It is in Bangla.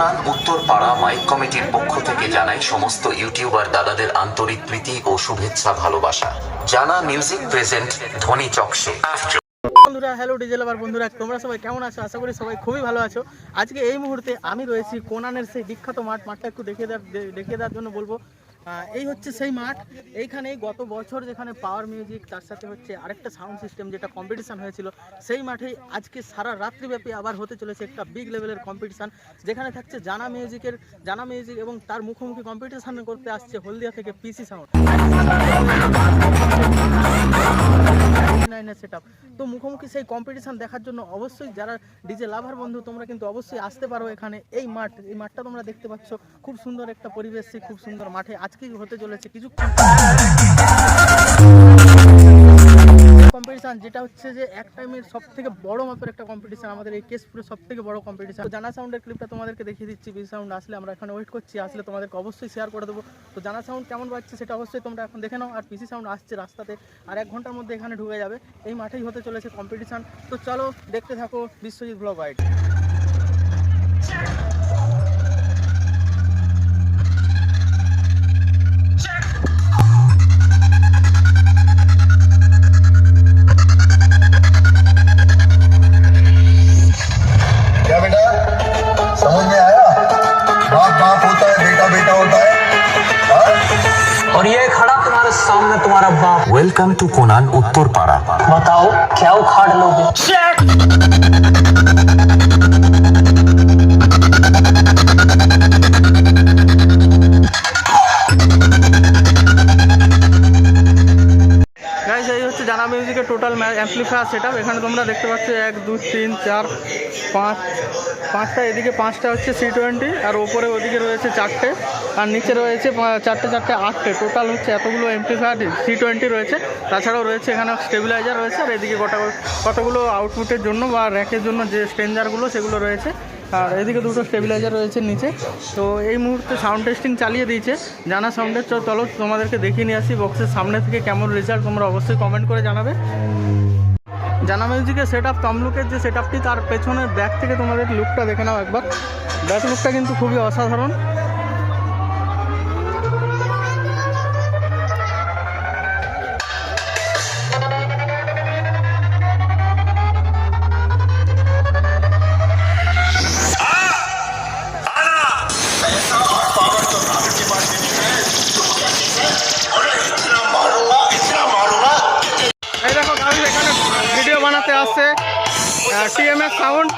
কোনান উত্তরপাড়া মাইক কমিটির পক্ষ থেকে জানাই সমস্ত ইউটিউবার দাদাদের আন্তরিক প্রীতি ও শুভেচ্ছা ভালোবাসা। জানা মিউজিক প্রেজেন্ট ধ্বনি চকশে বন্ধুরা হ্যালো ডিজেল লাভার বন্ধুরা, তোমরা সবাই কেমন আছো? আশা করি সবাই খুবই ভালো আছো। আজকে এই মুহূর্তে আমি রয়েছি কোনানের সেই বিখ্যাত মাঠ। মাঠটা একটু দেখিয়ে দেওয়ার দেখিয়ে দেওয়ার জন্য বলব। এই হচ্ছে সেই মাঠ। এইখানে গত বছর যেখানে পাওয়ার মিউজিক তার সাথে হচ্ছে আরেকটা সাউন্ড সিস্টেম যেটা কম্পিটিশন হয়েছিল, সেই মাঠেই আজকে সারা রাত্রিব্যাপী আবার হতে চলেছে একটা বিগ লেভেলের কম্পিটিশন যেখানে থাকছে জানা মিউজিকের জানা মিউজিক এবং তার মুখোমুখি কম্পিটিশন করতে আসছে হলদিয়া থেকে পিসি সাউন্ড সেট তো মুখোমুখি সেই কম্পিটিশন দেখার জন্য অবশ্যই যারা ডিজে লাভার বন্ধু তোমরা কিন্তু অবশ্যই আসতে পারো এখানে এই মাঠ এই মাঠটা তোমরা দেখতে পাচ্ছ খুব সুন্দর একটা পরিবেশ খুব সুন্দর মাঠে আজকেই হতে চলেছে কিছুক্ষণ। কম্পিটিশন যেটা হচ্ছে যে এক টাইমের সব থেকে বড় মাপের একটা কম্পিটিশন আমাদের এই কেশপুরের সব থেকে বড় কম্পিটিশন জানা সাউন্ডের ক্লিপটা তোমাদেরকে দেখিয়ে দিচ্ছি। বি সাউন্ড আসলে আমরা এখানে ওয়েট করছি। আসলে তোমাদেরকে অবশ্যই শেয়ার করে দেবো। তো জানা সাউন্ড কেমন বাজছে সেটা অবশ্যই তোমরা এখন দেখে নাও। আর পিসি সাউন্ড আসছে রাস্তাতে। আর এক ঘণ্টার মধ্যে এখানে ঢুকে যাবে। এই মাঠেই হতে চলেছে কম্পিটিশন তো চলো দেখতে থাকো বিশ্বজিৎ ব্লগ গাইড सामना तुम्हारा बाप। वेलकम टू कोनान उत्तर पारा बताओ क्या उखाड़ लोगे? জানা মিউজিকের টোটাল অ্যাম্পলিফায়ার সেট এখানে তোমরা দেখতে পাচ্ছ, এক দুই তিন, চার, পাঁচ, পাঁচটা, এদিকে পাঁচটা হচ্ছে সি টোয়েন্টি আর ওপরে ওদিকে রয়েছে চারটে, আর নিচে রয়েছে চারটে চারটে, আটটে। টোটাল হচ্ছে এতগুলো এমপ্লিফায়ার সি টোয়েন্টি রয়েছে, তাছাড়াও রয়েছে এখানে স্টেবিলাইজার রয়েছে, আর এদিকে কটা কতগুলো আউটপুটের জন্য বা র্যাকের জন্য যে স্ট্রেঞ্জারগুলো সেগুলো রয়েছে। আর এদিকে দুটো স্টেবিলাইজার রয়েছে নিচে। তো এই মুহূর্তে সাউন্ড টেস্টিং চালিয়ে দিয়েছে। জানা সাউন্ডের চল তোমাদেরকে দেখিয়ে নিয়ে আসি বক্সের সামনে থেকে কেমন রেজাল্ট তোমরা অবশ্যই কমেন্ট করে জানাবে। জানা মিউজিকের সেট আপ তমলুকের যে সেট আপটি তার পেছনের ব্যাক থেকে তোমাদের লুকটা দেখে নাও একবার। ব্যাক লুকটা কিন্তু খুবই অসাধারণ। আসছে টিএমএস সাউন্ড